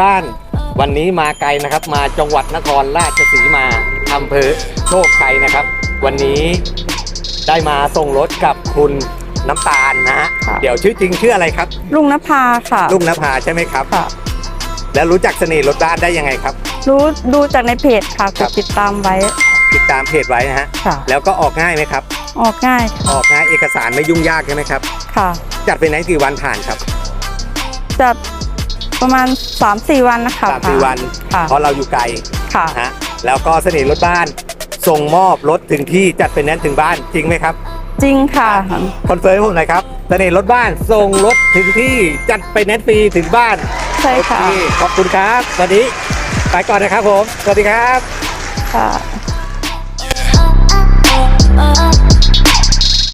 บ้าน วันนี้มาไกลนะครับ มาจังหวัดนครราชสีมาอำเภอโชคชัยนะครับ วันนี้ได้มาส่งรถกับคุณน้ำตาลนะฮะค่ะเดี๋ยวชื่อจริงชื่ออะไรครับลุงนภาค่ะลุงนภาใช่ไหมครับ ค่ะ แล้วรู้จักเสน่ห์รถบ้านได้ยังไงครับ รู้ดูจากในเพจค่ะคกรัดบติดตามไว้ติดตามเพจไว้นะฮะค่ะ แล้วก็ออกง่ายไหมครับ ออกง่ายออกง่ายเอกสารไม่ยุ่งยากใช่ไหมครับ ค่ะ จัดไปไหนกี่วันผ่านครับจะ ประมาณ 3-4 วันนะคะสามสี่วันค่ะเพราะเราอยู่ไกลค่ะนะฮะแล้วก็เสน่ห์รถบ้าน ส่งมอบรถถึงที่จัดเป็นแนนซ์ถึงบ้านจริงไหมครับจริงค่ะ คอนเฟิร์มให้ผมหน่อยครับเสน่ห์รถบ้านส่งรถถึงที่จัดไปแนนซ์ฟรีถึงบ้านใช่ค่ะโอเคขอบคุณครับสวัสดีไปก่อนนะครับผมสวัสดีครับ ค่ะ